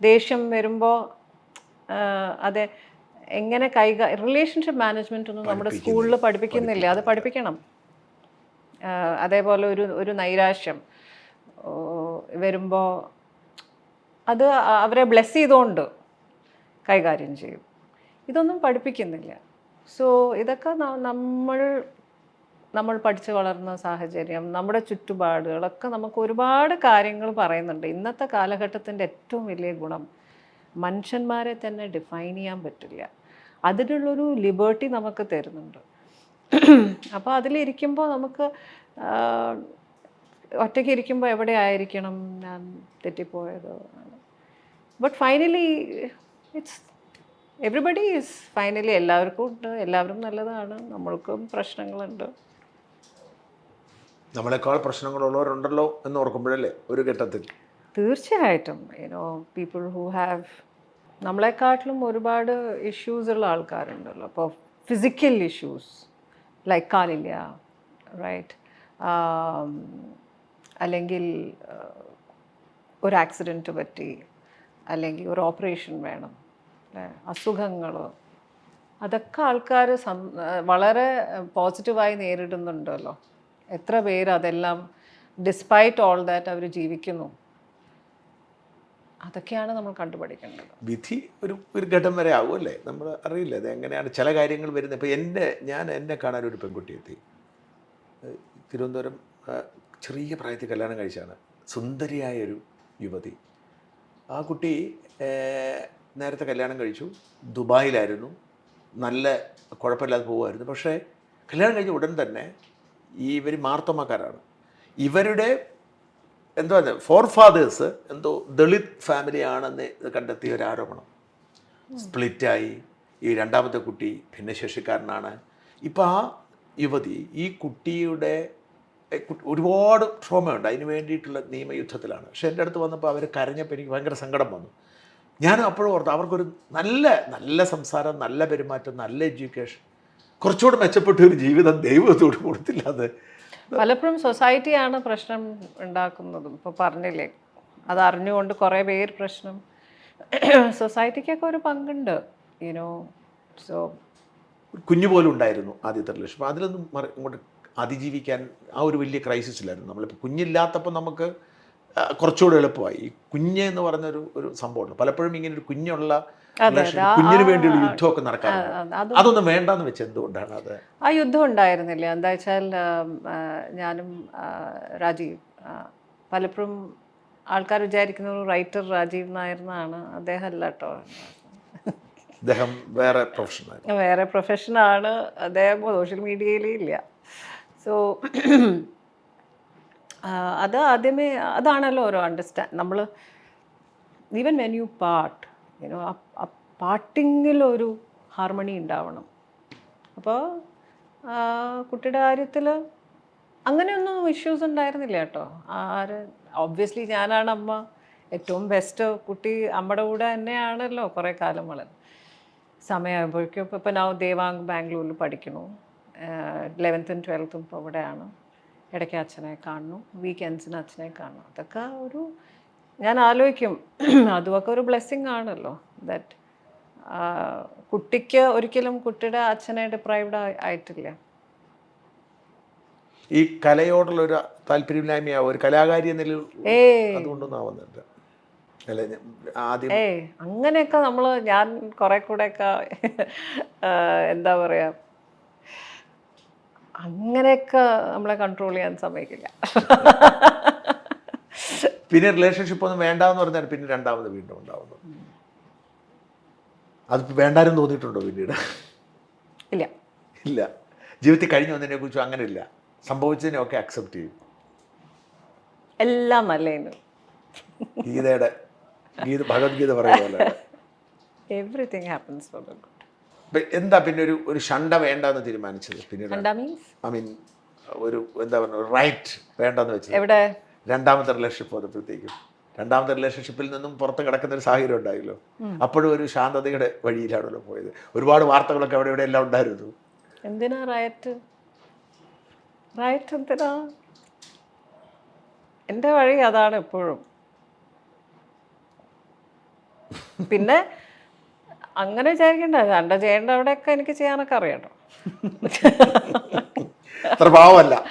ദേഷ്യം വരുമ്പോൾ അതെ. എങ്ങനെ കൈക റിലേഷൻഷിപ്പ് മാനേജ്മെന്റ് ഒന്നും നമ്മുടെ സ്കൂളിൽ പഠിപ്പിക്കുന്നില്ല. അത് പഠിപ്പിക്കണം. അതേപോലെ ഒരു ഒരു നൈരാശ്യം. വരുമ്പോൾ അത് അവരെ ബ്ലെസ് ചെയ്തുകൊണ്ട് കൈകാര്യം ചെയ്യും. ഇതൊന്നും പഠിപ്പിക്കുന്നില്ല. സോ ഇതൊക്കെ നമ്മൾ നമ്മൾ പഠിച്ചു വളർന്ന സാഹചര്യം നമ്മുടെ ചുറ്റുപാടുകളൊക്കെ നമുക്ക് ഒരുപാട് കാര്യങ്ങൾ പറയുന്നുണ്ട്. ഇന്നത്തെ കാലഘട്ടത്തിന്റെ ഏറ്റവും വലിയ ഗുണം മനുഷ്യന്മാരെ തന്നെ ഡിഫൈൻ ചെയ്യാൻ പറ്റില്ല. അതിനുള്ളൊരു ലിബേർട്ടി നമുക്ക് തരുന്നുണ്ട്. അപ്പോൾ അതിലിരിക്കുമ്പോൾ നമുക്ക് ഒറ്റയ്ക്ക് ഇരിക്കുമ്പോൾ എവിടെ ആയിരിക്കണം ഞാൻ തെറ്റിപ്പോയത്? But finally it's everybody is finally എല്ലാവർക്കും ഉണ്ട്. എല്ലാവരും നല്ലതാണ്. നമ്മൾക്കും പ്രശ്നങ്ങളുണ്ട്. നമ്മളെക്കാൾ പ്രശ്നങ്ങളുള്ളവരുണ്ടല്ലോ എന്ന് ഓർക്കുമ്പോഴല്ലേ ഒരു ഘട്ടത്തിൽ. തീർച്ചയായിട്ടും you know people who have നമ്മളെക്കാട്ടിലും ഒരുപാട് ഇഷ്യൂസ് ഉള്ള ആൾക്കാരുണ്ടല്ലോ. അപ്പോൾ ഫിസിക്കൽ ഇഷ്യൂസ് ലൈക്ക് കാലില്ല റൈറ്റ് അല്ലെങ്കിൽ ഒരു ആക്സിഡന്റ് പറ്റി അല്ലെങ്കിൽ ഒരു ഓപ്പറേഷൻ വേണം അസുഖങ്ങൾ. അതൊക്കെ ആൾക്കാർ വളരെ പോസിറ്റീവായി നേരിടുന്നുണ്ടല്ലോ. എത്ര പേര് അതെല്ലാം ഡിസ്പൈറ്റ് ഓൾ ദാറ്റ് അവർ ജീവിക്കുന്നു. അതൊക്കെയാണ് നമ്മൾ കണ്ടുപഠിക്കേണ്ടത്. വിധി ഒരു ഒരു ഘട്ടം വരെ ആവുമല്ലേ നമ്മൾ അറിയില്ല അത് എങ്ങനെയാണ്? ചില കാര്യങ്ങൾ വരുന്നത് ഇപ്പോൾ എന്റെ ഞാൻ എന്നെ കാണാൻ ഒരു പെൺകുട്ടി എത്തി. തിരുവനന്തപുരം ചെറിയ പ്രായത്തിൽ കല്യാണം കഴിച്ചാണ്. സുന്ദരിയായ ഒരു യുവതി. ആ കുട്ടി നേരത്തെ കല്യാണം കഴിച്ചു. ദുബായിലായിരുന്നു. നല്ല കുഴപ്പമില്ലാതെ പോകുമായിരുന്നു പക്ഷേ കല്യാണം കഴിഞ്ഞ ഉടൻ തന്നെ ഈ ഇവർ മാർത്തോമാക്കാരാണ് ഇവരുടെ എന്തോ ഫോർ ഫാദേഴ്സ് എന്തോ ദളിത് ഫാമിലി ഫാമിലിയാണെന്ന് കണ്ടെത്തിയ ഒരു ആരോപണം. സ്പ്ലിറ്റായി. ഈ രണ്ടാമത്തെ കുട്ടി ഭിന്നശേഷിക്കാരനാണ്. ഇപ്പം ആ യുവതി ഈ കുട്ടിയുടെ ഒരുപാട് ട്രോമയുണ്ട് അതിന് വേണ്ടിയിട്ടുള്ള നിയമയുദ്ധത്തിലാണ്. പക്ഷെ എന്റെ അടുത്ത് വന്നപ്പോൾ അവർ കരഞ്ഞപ്പോൾ എനിക്ക് ഭയങ്കര സങ്കടം വന്നു. ഞാൻ അപ്പോഴും ഓർത്തു അവർക്കൊരു നല്ല നല്ല സംസാരം നല്ല പെരുമാറ്റം നല്ല എഡ്യൂക്കേഷൻ കുറച്ചുകൂടെ മെച്ചപ്പെട്ട ഒരു ജീവിതം ദൈവത്തോട് കൊടുത്തില്ല അത്. പലപ്പോഴും സൊസൈറ്റിയാണ് പ്രശ്നം ഉണ്ടാക്കുന്നതും. ഇപ്പോൾ പറഞ്ഞില്ലേ അത് അറിഞ്ഞുകൊണ്ട് കുറേ പേര് പ്രശ്നം. സൊസൈറ്റിക്കൊക്കെ ഒരു പങ്കുണ്ട് യുനോ സോ കുഞ്ഞു പോലും ഉണ്ടായിരുന്നു ആദ്യത്തെ അപ്പോൾ അതിലൊന്നും ഇങ്ങോട്ട് അതിജീവിക്കാൻ ആ ഒരു വലിയ ക്രൈസിസിലായിരുന്നു നമ്മളിപ്പോൾ കുഞ്ഞില്ലാത്തപ്പോൾ നമുക്ക് കുറച്ചുകൂടെ എളുപ്പമായി. ഈ കുഞ്ഞ് എന്ന് പറഞ്ഞൊരു ഒരു സംഭവമുണ്ട്. പലപ്പോഴും ഇങ്ങനെ ഒരു കുഞ്ഞുള്ള കുഞ്ഞിന് വേണ്ടിയുള്ള യുദ്ധമൊക്കെ നടക്കാറുണ്ട്. അതൊന്നും വേണ്ടെന്ന് വെച്ച് എന്തുകൊണ്ടാണ് അത്? ആ യുദ്ധം ഉണ്ടായിരുന്നില്ല. എന്താ വെച്ചാൽ ഞാനും രാജീവ് പലപ്പോഴും ആൾക്കാർ വിചാരിക്കുന്ന ഒരു റൈറ്റർ രാജീവ് നായർ എന്നാണ് അദ്ദേഹം അല്ല കേട്ടോ അദ്ദേഹം വേറെ പ്രൊഫഷൻ വേറെ പ്രൊഫഷനാണ് അദ്ദേഹം സോഷ്യൽ മീഡിയയിലേ ഇല്ല. സോ അത് ആദ്യമേ അതാണല്ലോ ഓരോ അണ്ടർസ്റ്റാൻഡ് നമ്മൾ even when you part you know ആ പാട്ടിങ്ങിലൊരു ഹാർമണി ഉണ്ടാവണം. അപ്പോൾ കുട്ടിയുടെ കാര്യത്തിൽ അങ്ങനെയൊന്നും ഇഷ്യൂസ് ഉണ്ടായിരുന്നില്ല കേട്ടോ. ആര് ഒബ്വിയസ്ലി ഞാനാണ് അമ്മ. ഏറ്റവും ബെസ്റ്റ് കുട്ടി അമ്മയുടെ കൂടെ തന്നെയാണല്ലോ കുറേ കാലം വളർന്നത് സമയമാകുമ്പോഴേക്കും ഇപ്പോൾ ഇപ്പോൾ ഞാൻ ദേവാങ് ബാംഗ്ലൂരിൽ പഠിക്കണു ലെവൻത്തും ട്വൽത്തും ഇപ്പോൾ ഇവിടെയാണ് ഇടയ്ക്ക് അച്ഛനെ കാണുന്നു. വീക്കെൻഡ്സിന് അച്ഛനെ കാണുന്നു. അതൊക്കെ ഒരു ഞാൻ ആലോചിക്കും. അതുമൊക്കെ ഒരു ബ്ലെസ്സിങ് ആണല്ലോ. ദാറ്റ് കുട്ടിക്ക് ഒരിക്കലും കുട്ടിയുടെ അച്ഛനെ പ്രൈവഡ് ആയിട്ടില്ല. ഈ കലയോടുള്ള ഒരു താല്പര്യമില്ലായ്മയാവും ഒരു കലാകാരി എന്ന നിലയിൽ അതുകൊണ്ടൊന്നും ആവുന്നില്ല അങ്ങനെയൊക്കെ നമ്മൾ ഞാൻ കുറെ കൂടെയൊക്കെ ഒക്കെ എന്താ പറയാ അങ്ങനെയൊക്കെ നമ്മളെ കൺട്രോൾ ചെയ്യാൻ സമ്മതിക്കില്ല. പിന്നെ റിലേഷൻഷിപ്പ് ഒന്നും വേണ്ടാന്ന് പറഞ്ഞാൽ പിന്നെ രണ്ടാമത് വീണ്ടും ഉണ്ടാവുന്നു. അത് വേണ്ടാരും തോന്നിയിട്ടുണ്ടോ പിന്നീട്? ഇല്ല. ഇല്ല. ജീവിതത്തിൽ കഴിഞ്ഞു വന്നതിനെ കുറിച്ചും അങ്ങനെ ഇല്ല സംഭവിച്ചതിനെ ഒക്കെ അക്സെപ്റ്റ് ചെയ്യും. എല്ലാം നല്ലേനു ഗീതയുടെ ഗീത ഭഗവത്ഗീത പറയുന്ന പോലെ. എവറിഥിങ് ഹാപ്പൻസ് ഫോർ ഗുഡ് എന്താ പിന്നെ ഒരു ഒരു ഷണ്ട വേണ്ടെന്ന് തീരുമാനിച്ചത് പിന്നീട്? ഐ മീൻ ഒരു എന്താ പറയുക റൈറ്റ് വേണ്ടെന്ന് വെച്ചത്. എവിടെ? രണ്ടാമത്തെ റിലേഷൻഷിപ്പ് വന്നപ്പോഴത്തേക്കും. രണ്ടാമത്തെ റിലേഷൻഷിപ്പിൽ നിന്നും പുറത്ത് കിടക്കുന്ന ഒരു സാഹചര്യം ഉണ്ടായല്ലോ. അപ്പോഴും ഒരു ശാന്തതയുടെ വഴിയിലാണല്ലോ പോയത്. ഒരുപാട് വാർത്തകളൊക്കെ അവിടെ ഇവിടെ എല്ലാം ഉണ്ടായിരുന്നു. എന്തിനാ റയറ്റ് റയറ്റ് എന്തിനാ? എന്റെ വഴി അതാണ് എപ്പോഴും. പിന്നെ അങ്ങനെ വിചാരിക്കണ്ട. കണ്ട ചെയ്യേണ്ട അവിടെയൊക്കെ എനിക്ക് ചെയ്യാനൊക്കെ അറിയാട്ടോ പാവമല്ല.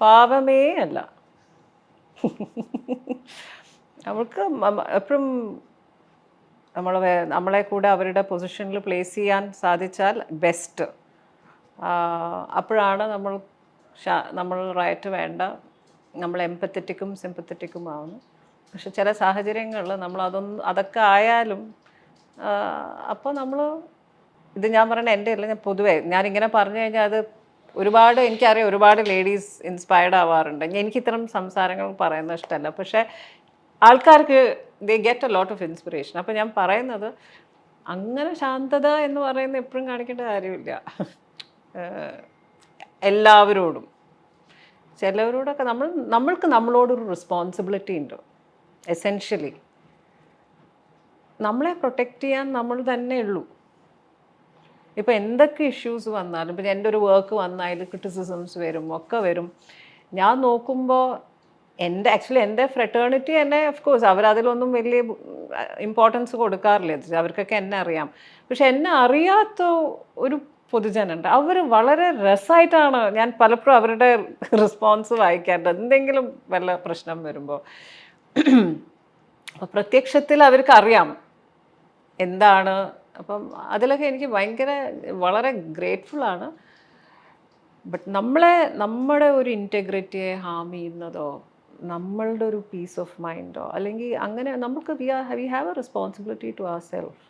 പാപമേ അല്ല. അവൾക്ക് എപ്പോഴും നമ്മൾ നമ്മളെ കൂടെ അവരുടെ പൊസിഷനിൽ പ്ലേസ് ചെയ്യാൻ സാധിച്ചാൽ ബെസ്റ്റ് അപ്പോഴാണ് നമ്മൾ നമ്മൾ റൈറ്റ് വേണ്ട. നമ്മൾ എംപത്തറ്റിക്കും സിമ്പത്തറ്റിക്കും ആവുന്നു. പക്ഷെ ചില സാഹചര്യങ്ങളിൽ നമ്മൾ അതൊന്നും അതൊക്കെ ആയാലും അപ്പോൾ നമ്മൾ ഇത് ഞാൻ പറയണ എന്റെ അല്ല ഞാൻ പൊതുവേ ഞാനിങ്ങനെ പറഞ്ഞു കഴിഞ്ഞാൽ അത് ഒരുപാട് എനിക്കറിയാം ഒരുപാട് ലേഡീസ് ഇൻസ്പയർഡ് ആവാറുണ്ട്. ഞാൻ- എനിക്ക് ഇത്തരം സംസാരങ്ങൾ പറയുന്നത് ഇഷ്ടമല്ല. പക്ഷേ ആൾക്കാർക്ക് they get a lot of inspiration അപ്പോൾ ഞാൻ പറയുന്നത് അങ്ങനെ ശാന്തത എന്ന് പറയുന്നത് എപ്പോഴും കാണിക്കേണ്ട കാര്യമില്ല. എല്ലാവരോടും. ചിലവരോടൊക്കെ നമ്മൾ നമ്മൾക്ക് നമ്മളോടൊരു റെസ്പോൺസിബിലിറ്റി ഉണ്ട്. എസെൻഷ്യലി നമ്മളെ പ്രൊട്ടക്റ്റ് ചെയ്യാൻ നമ്മൾ തന്നെ ഉള്ളൂ. ഇപ്പോൾ എന്തൊക്കെ ഇഷ്യൂസ് വന്നാലും ഇപ്പം എന്റെ ഒരു വർക്ക് വന്നാൽ ക്രിറ്റിസിസംസ് വരും ഒക്കെ വരും. ഞാൻ നോക്കുമ്പോൾ എന്റെ ആക്ച്വലി എന്റെ ഫ്രെറ്റേണിറ്റി എന്നെ ഓഫ് കോഴ്സ് അവരതിലൊന്നും വലിയ ഇമ്പോർട്ടൻസ് കൊടുക്കാറില്ല. അവർക്കൊക്കെ എന്നെ അറിയാം. പക്ഷെ എന്നെ അറിയാത്ത ഒരു പൊതുജനുണ്ട്. അവർ വളരെ രസമായിട്ടാണ് ഞാൻ പലപ്പോഴും അവരുടെ റെസ്പോൺസ് വായിക്കാറുണ്ട്. എന്തെങ്കിലും വല്ല പ്രശ്നം വരുമ്പോൾ പ്രത്യക്ഷത്തിൽ അവർക്ക് അറിയാം എന്താണ്. അപ്പം അതിലൊക്കെ എനിക്ക് ഭയങ്കര വളരെ ഗ്രേറ്റ്ഫുള്ളാണ് ബട്ട് നമ്മളെ നമ്മുടെ ഒരു ഇന്റഗ്രിറ്റിയെ ഹാം ചെയ്യുന്നതോ നമ്മളുടെ ഒരു പീസ് ഓഫ് മൈൻഡോ അല്ലെങ്കിൽ അങ്ങനെ നമുക്ക് we are we have a responsibility to our self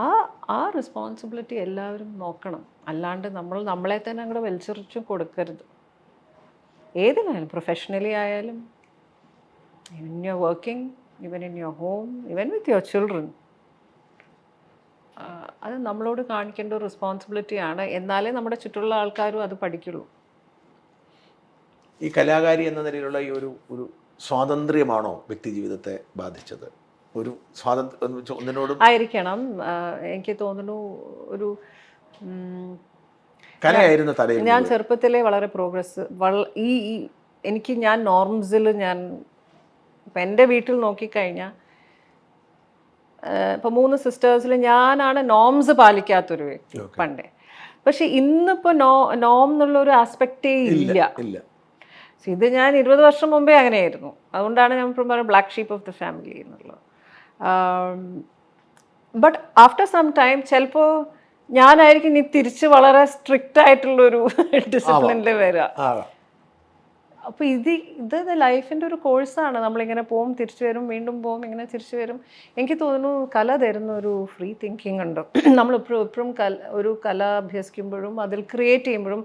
uh uh responsibility എല്ലാവരും നോക്കണം. അല്ലാണ്ട് നമ്മൾ നമ്മളെ തന്നെ അങ്ങോട്ട് വലിച്ചെറിച്ചും കൊടുക്കരുത്. ഏതിനായാലും പ്രൊഫഷണലി ആയാലും. Even your working even in your home even with your children അത് നമ്മളോട് കാണിക്കേണ്ട ഒരു റെസ്പോൺസിബിലിറ്റിയാണ് എന്നാലേ നമ്മുടെ ചുറ്റുള്ള ആൾക്കാരും അത് പഠിക്കുള്ളൂ. ഈ കലാകാരി എന്ന നിലയിലുള്ള ഈ ഒരു ഒരു സ്വാതന്ത്ര്യമാണോ വ്യക്തി ജീവിതത്തെ ബാധിച്ചത്? ഒരു സ്വാതന്ത്ര്യം ഒന്നിനോടും ആയിരിക്കണം. എനിക്ക് തോന്നുന്നു ഒരു കലയായിരുന്നു തലയിൽ ഞാൻ ചെറുപ്പത്തിലെ വളരെ പ്രോഗ്രസ് ഈ എനിക്ക് ഞാൻ നോർംസിൽ ഞാൻ ഇപ്പം എന്റെ വീട്ടിൽ നോക്കിക്കഴിഞ്ഞാൽ ഇപ്പം മൂന്ന് സിസ്റ്റേഴ്സിൽ ഞാനാണ് നോംസ് പാലിക്കാത്തൊരു വ്യക്തി പണ്ടേ. പക്ഷെ ഇന്നിപ്പോൾ നോ നോം എന്നുള്ളൊരു ആസ്പെക്റ്റേ ഇല്ല. ഇത് ഞാൻ ഇരുപത് വർഷം മുമ്പേ അങ്ങനെയായിരുന്നു. അതുകൊണ്ടാണ് ഞാൻ ഇപ്പം പറയുന്നത് black sheep of the family എന്നുള്ളത്. ബട്ട് ആഫ്റ്റർ സം ടൈം ചിലപ്പോൾ ഞാനായിരിക്കും ഇനി തിരിച്ച് വളരെ സ്ട്രിക്റ്റ് ആയിട്ടുള്ളൊരു ഡിസിപ്ലിനിൽ വരിക അപ്പൊ അപ്പോൾ ഇത് ഇത് ലൈഫിന്റെ ഒരു കോഴ്സാണ് നമ്മളിങ്ങനെ പോവും തിരിച്ചു വരും വീണ്ടും പോവും ഇങ്ങനെ തിരിച്ചു വരും. എനിക്ക് തോന്നുന്നു കല തരുന്ന ഒരു ഫ്രീ തിങ്കിങ് ഉണ്ട്. നമ്മൾ എപ്പോഴും എപ്പോഴും കല ഒരു കല അഭ്യസിക്കുമ്പോഴും അതിൽ ക്രിയേറ്റ് ചെയ്യുമ്പോഴും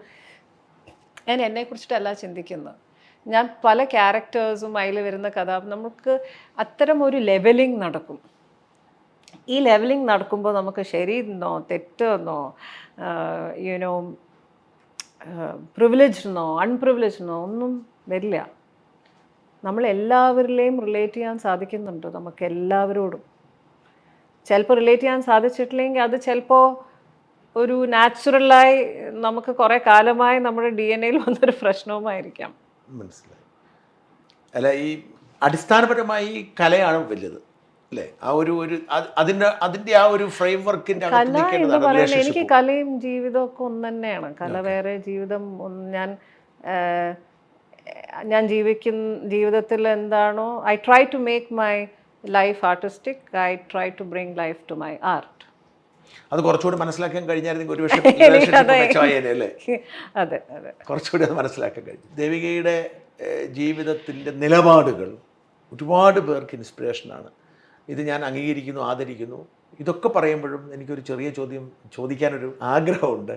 ഞാൻ എന്നെക്കുറിച്ചിട്ടല്ല ചിന്തിക്കുന്നത്. ഞാൻ പല ക്യാരക്ടേഴ്സും അതിൽ വരുന്ന കഥ നമുക്ക് അത്തരം ഒരു ലെവലിംഗ് നടക്കും. ഈ ലെവലിംഗ് നടക്കുമ്പോൾ നമുക്ക് ശരിയെന്നോ തെറ്റെന്നോ യുനോ പ്രിവിലേജ്ഡെന്നോ അൺപ്രിവിലേജ്ഡെന്നോ ഒന്നും വരില്ല. നമ്മൾ എല്ലാവരിലെയും റിലേറ്റ് ചെയ്യാൻ സാധിക്കുന്നുണ്ട് നമുക്ക് എല്ലാവരോടും. ചിലപ്പോൾ റിലേറ്റ് ചെയ്യാൻ സാധിച്ചിട്ടില്ലെങ്കിൽ അത് ചിലപ്പോൾ ഒരു നാച്ചുറലായി നമുക്ക് കുറെ കാലമായി നമ്മുടെ ഡി എൻ എയിൽ വന്നൊരു പ്രശ്നവുമായിരിക്കാം. മനസ്സിലായി. അല്ല ഈ അടിസ്ഥാനപരമായി കലയാണ് വലുത് അല്ലേ? ആ ഒരു ഒരു അതിന്റെ അതിന്റെ ആ ഒരു ഫ്രെയിം വർക്കിന്റെ എനിക്ക്. കലയും ജീവിതവും ഒക്കെ ഒന്ന് തന്നെയാണ്. കല വേറെ ജീവിതം ഞാൻ ഞാൻ ജീവിക്കുന്ന ജീവിതത്തിൽ എന്താണോ I try to make my life artistic I try to bring life to my art അത് കുറച്ചുകൂടി മനസ്സിലാക്കാൻ കഴിഞ്ഞായിരുന്നെങ്കിൽ ഒരു പക്ഷേ relationship മെച്ചമായേനെ അല്ലേ? കുറച്ചുകൂടി അത് മനസ്സിലാക്കാൻ കഴിഞ്ഞു. ദേവികയുടെ ജീവിതത്തിന്റെ നിലപാടുകൾ ഒരുപാട് പേർക്ക് ഇൻസ്പിറേഷനാണ് ഇത് ഞാൻ അംഗീകരിക്കുന്നു ആദരിക്കുന്നു. ഇതൊക്കെ പറയുമ്പോഴും എനിക്കൊരു ചെറിയ ചോദ്യം ചോദിക്കാനൊരു ആഗ്രഹമുണ്ട്.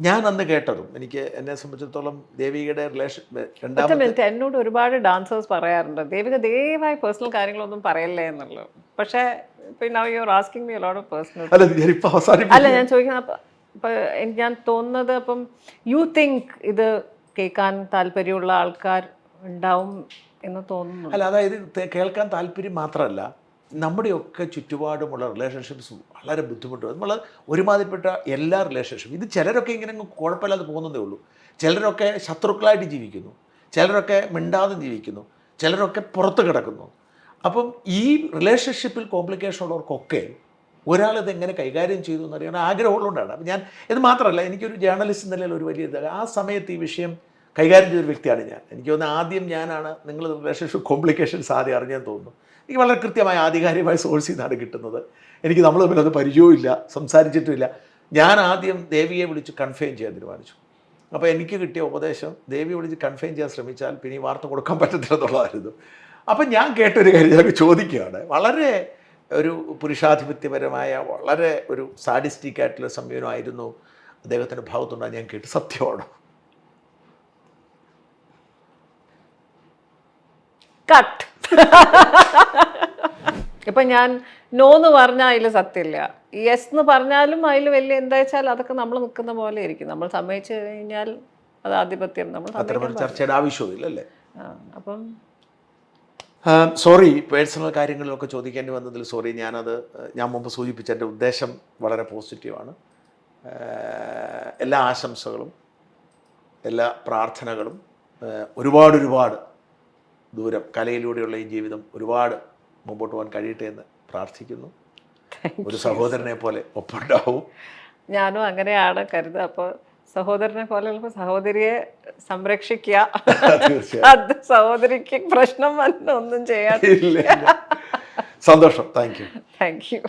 ഞാൻ അന്ന് കേട്ടതും എനിക്ക് എന്നെ സംബന്ധിച്ചിടത്തോളം ദേവികയുടെ റിലേഷൻ രണ്ടാമത്തെ എന്നോട് ഒരുപാട് ഡാൻസേഴ്സ് പറയാറുണ്ട്. ദേവിക ദയവായി പേഴ്സണൽ കാര്യങ്ങളൊന്നും പറയല്ലേ എന്നുള്ളത്. പക്ഷേ അല്ല ഞാൻ ചോദിക്കുന്ന എനിക്ക് ഞാൻ തോന്നുന്നത് അപ്പം യു തിങ്ക് ഇത് കേൾക്കാൻ താല്പര്യമുള്ള ആൾക്കാർ ഉണ്ടാവും എന്ന് തോന്നുന്നു. അല്ല അതായത് കേൾക്കാൻ താല്പര്യം മാത്രമല്ല നമ്മുടെയൊക്കെ ചുറ്റുപാടുമുള്ള റിലേഷൻഷിപ്സ് വളരെ ബുദ്ധിമുട്ട് നമ്മൾ ഒരുമാതിരിപ്പെട്ട എല്ലാ റിലേഷൻഷിപ്പ് ഇത് ചിലരൊക്കെ ഇങ്ങനെ കുഴപ്പമില്ലാതെ പോകുന്നതേ ഉള്ളൂ. ചിലരൊക്കെ ശത്രുക്കളായിട്ട് ജീവിക്കുന്നു. ചിലരൊക്കെ മിണ്ടാതെ ജീവിക്കുന്നു. ചിലരൊക്കെ പുറത്ത് കിടക്കുന്നു. അപ്പം ഈ റിലേഷൻഷിപ്പിൽ കോംപ്ലിക്കേഷൻ ഉള്ളവർക്കൊക്കെ ഇത് എങ്ങനെ കൈകാര്യം ചെയ്തു എന്നറിയാൻ ആഗ്രഹമുള്ളതുകൊണ്ടാണ്. അപ്പം ഞാൻ ഇത് മാത്രമല്ല എനിക്കൊരു ജേർണലിസ്റ്റ് നിലയിൽ ഒരു വലിയ ഇത്. ആ സമയത്ത് ഈ വിഷയം കൈകാര്യം ചെയ്തൊരു വ്യക്തിയാണ് ഞാൻ. എനിക്ക് തോന്നുന്നു ആദ്യം ഞാനാണ് നിങ്ങൾ റിലേഷൻഷിപ്പ് കോംപ്ലിക്കേഷൻസ് ആദ്യം അറിഞ്ഞെന്ന് തോന്നുന്നു. എനിക്ക് വളരെ കൃത്യമായ ആധികാരികമായ സോഴ്സിൽ നിന്നാണ് കിട്ടുന്നത്. എനിക്ക് നമ്മൾ തമ്മിൽ അത് പരിചയവുമില്ല സംസാരിച്ചിട്ടുമില്ല. ഞാൻ ആദ്യം ദേവിയെ വിളിച്ച് കൺഫേം ചെയ്യാൻ തീരുമാനിച്ചു. അപ്പോൾ എനിക്ക് കിട്ടിയ ഉപദേശം ദേവി വിളിച്ച് കൺഫേം ചെയ്യാൻ ശ്രമിച്ചാൽ പിന്നെ ഈ വാർത്ത കൊടുക്കാൻ പറ്റത്തില്ലെന്നുള്ളതായിരുന്നു അപ്പം ഞാൻ കേട്ടൊരു കാര്യം ഞാൻ ചോദിക്കുകയാണ്. വളരെ ഒരു പുരുഷാധിപത്യപരമായ വളരെ ഒരു സാഡിസ്റ്റിക് ആയിട്ടുള്ള സമീപനമായിരുന്നു അദ്ദേഹത്തിന്റെ ഭാഗത്തുണ്ടാകാൻ ഞാൻ കേട്ട് സത്യമാണോ? കട്ട്. ഇപ്പം ഞാൻ നോ എന്ന് പറഞ്ഞാൽ അതിൽ സത്യമില്ല. യെസ് എന്ന് പറഞ്ഞാലും അതിൽ വലിയ എന്താ വെച്ചാൽ അതൊക്കെ നമ്മൾ നിൽക്കുന്ന പോലെ ഇരിക്കും. നമ്മൾ സമ്മതിച്ചു കഴിഞ്ഞാൽ അത് ആധിപത്യം. നമ്മൾ ചർച്ചയുടെ ആവശ്യമില്ലല്ലേ അപ്പം സോറി പേഴ്സണൽ കാര്യങ്ങളിലൊക്കെ ചോദിക്കേണ്ടി വന്നതിൽ സോറി ഞാനത് ഞാൻ മുമ്പ് സൂചിപ്പിച്ച എന്റെ ഉദ്ദേശം വളരെ പോസിറ്റീവാണ്. എല്ലാ ആശംസകളും എല്ലാ പ്രാർത്ഥനകളും ഒരുപാട് ഒരുപാട് ദൂരം കലയിലൂടെയുള്ള ഈ ജീവിതം ഒരുപാട് മുമ്പോട്ട് പോകാൻ കഴിയട്ടെ എന്ന് പ്രാർത്ഥിക്കുന്നു. ഒരു സഹോദരനെ പോലെ ഒപ്പുണ്ടാവും ഞാനും അങ്ങനെയാണ് കരുതുക. അപ്പോൾ സഹോദരനെ പോലെയുള്ള സഹോദരിയെ സംരക്ഷിക്കുക തീർച്ചയായും. അത് സഹോദരിക്ക് പ്രശ്നം വന്ന ഒന്നും ചെയ്യാൻ ഇല്ല ഇല്ല. സന്തോഷം. Thank you. Thank you